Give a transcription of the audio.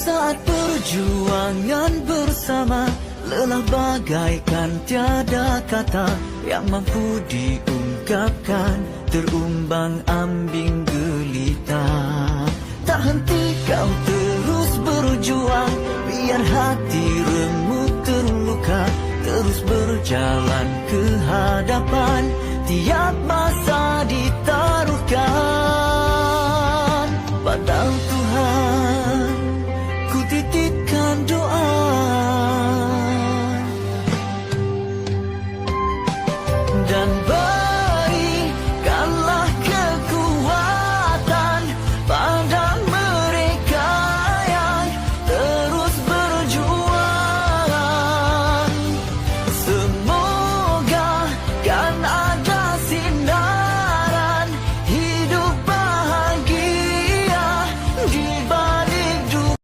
Saat perjuangan bersama Lelah bagaikan tiada kata Yang mampu diungkapkan. Terumbang ambing gelita. Tak henti kau terus berjuang Biar hati remuk terluka. Terus berjalan ke hadapan Tiap masa done.